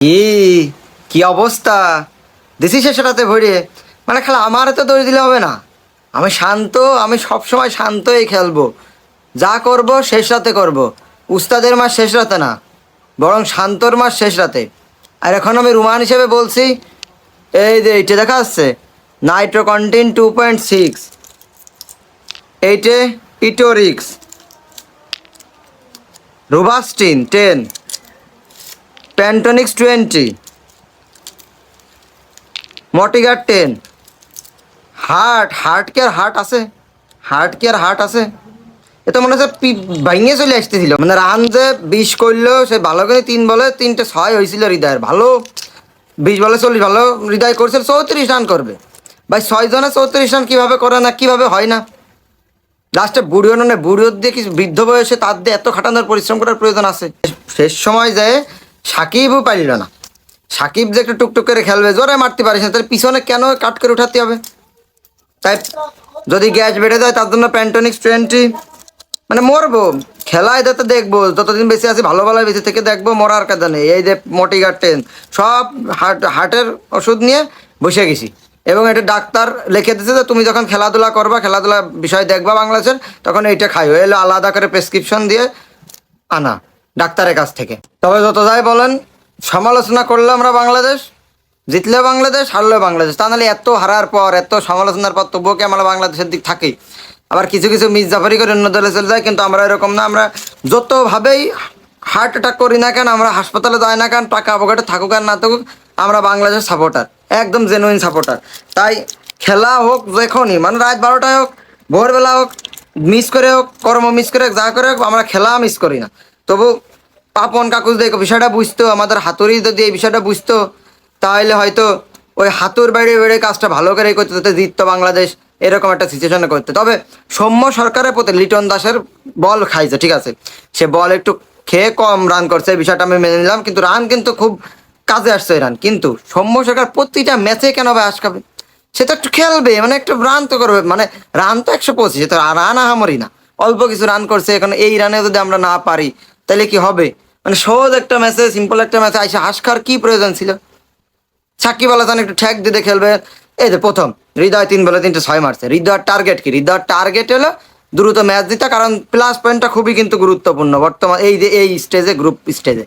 কি কি অবস্থা? দিছি শেষটাতে ভরে। মানে খেলা, আমার তো দোষ দিলে হবে না। আমি শান্ত, আমি সবসময় শান্তই খেলব। যা করব শেষ রাতে করব। উস্তাদের মাস শেষ রাতে না, বরং শান্তর মাস শেষ রাতে। আর এখন আমি রুমান হিসেবে বলছি, এই যে এইটা দেখা যাচ্ছে, nitro content two point six. এইটে ইটোরিক্স। রুবাস্টিন, টেন। প্যান্টনিক্স twenty মটিগার ten heart heart care heart আছে। হার্ট কেয়ার হার্ট আছে। এ তো মনে হচ্ছে ভাঙিয়ে চলে আসতেছিল। মানে রান যে বিশ করল, সে ভালো করে তিন বলে তিনটে ছয় হয়েছিল হৃদয়ের। ভালো। বিশ বলে চল্লিশ, ভালো হৃদয় করছিল চৌত্রিশ রান করবে। ভাই, ছয় জনে চৌত্রিশ রান কীভাবে করে না, কীভাবে হয় না? লাস্টে বুড়িও নয় বুড়িও দিয়ে কি বৃদ্ধ বয়সে তার দিয়ে এত খাটানোর পরিশ্রম করার প্রয়োজন আছে। শেষ সময় যায় সাকিবও পারল না। সাকিব যে একটু টুকটুক করে খেলবে, জোরে মারতে পারিস না, তাহলে পিছনে কেন কাট করে উঠাতে হবে? তাই যদি গ্যাস বেড়ে যায়, তার জন্য প্যান্টনিক্স টোয়েন্টি মানে মরবো। খেলায় তো দেখব, যতদিন বেশি আছি, ভালো ভালো বেশি থেকে দেখব, মরার কাজে নেই। এই যে মটিগার টেন সব হার্ট হার্টের ওষুধ নিয়ে বসে গেছি। এবং এটা ডাক্তার লিখে দিচ্ছে যে, তুমি যখন খেলাধুলা করবা খেলাধুলা বিষয় দেখবা বাংলাদেশের, তখন এইটা খাইও। এলে আলাদা করে প্রেসক্রিপশন দিয়ে আনা। ডাক্তারের কাছ থেকে। তবে যত যাই বলেন, সমালোচনা করলে আমরা বাংলাদেশ, জিতলে বাংলাদেশ, হারলে বাংলাদেশ। তা নাহলে এত হারার পর, এত সমালোচনার পর তবুও কি আমরা বাংলাদেশের দিক থাকি আবার কিছু কিছু মির্জাফারি করে অন্য দলে চলে যায়, কিন্তু আমরা এরকম না। আমরা যতভাবেই হার্ট অ্যাটাক করি না কেন, আমরা হাসপাতালে যাই না কেন, টাকা পকেটে থাকুক আর না থাকুক, আমরা বাংলাদেশের সাপোর্টার একদম জেনুইন সাপোর্টার তাই খেলা হোক যখনই মানে রাত বারোটায় হোক, ভোরবেলা হোক মিস করে হোক, কর্ম মিস করে হোক, যা করে হোক, আমরা খেলা মিস করি না। তবু পাপন কাকুজ দেখো বিষয়টা বুঝতো, আমাদের হাতুড়ি যদি এই বিষয়টা বুঝতো, তাহলে হয়তো ওই হাতুর বাইরে বেড়ে কাজটা ভালো করে করতে যাতে জিততো বাংলাদেশ, এরকম একটা সিচুয়েশনে করতে। তবে সৌম্য সরকারের প্রতি লিটন দাসের বল খাইছে, ঠিক আছে? সে বল একটু খেয়ে কম রান করছে, এই বিষয়টা আমি মেনে নিলাম, কিন্তু রান কিন্তু খুব কাজে আসছে রান কিন্তু সৌম্য সরকার প্রতিটা ম্যাচে কেন ভাই আটকাবে? সে তো একটু খেলবে মানে একটু রান তো করবে মানে রান তো একশো পঁচিশ তো রান আহামরি না। অল্প কিছু রান করছে, এখন এই রানে যদি আমরা না পারি তাহলে কি হবে? মানে সহজ একটা ম্যাচে সিম্পল একটা ম্যাচে আইসা হাসকার কি প্রয়োজন ছিল? সাকিব আল একটু ঠেক দিতে খেলবে এই যে প্রথম, হৃদয় তিন বলে তিনটে ছয় মারছে। হৃদয়ের টার্গেট কি? হৃদয়ের টার্গেট হলো দ্রুত ম্যাচ দিতে কারণ প্লাস পয়েন্টটা খুবই কিন্তু গুরুত্বপূর্ণ। বর্তমান এই যে, এই স্টেজে গ্রুপ স্টেজে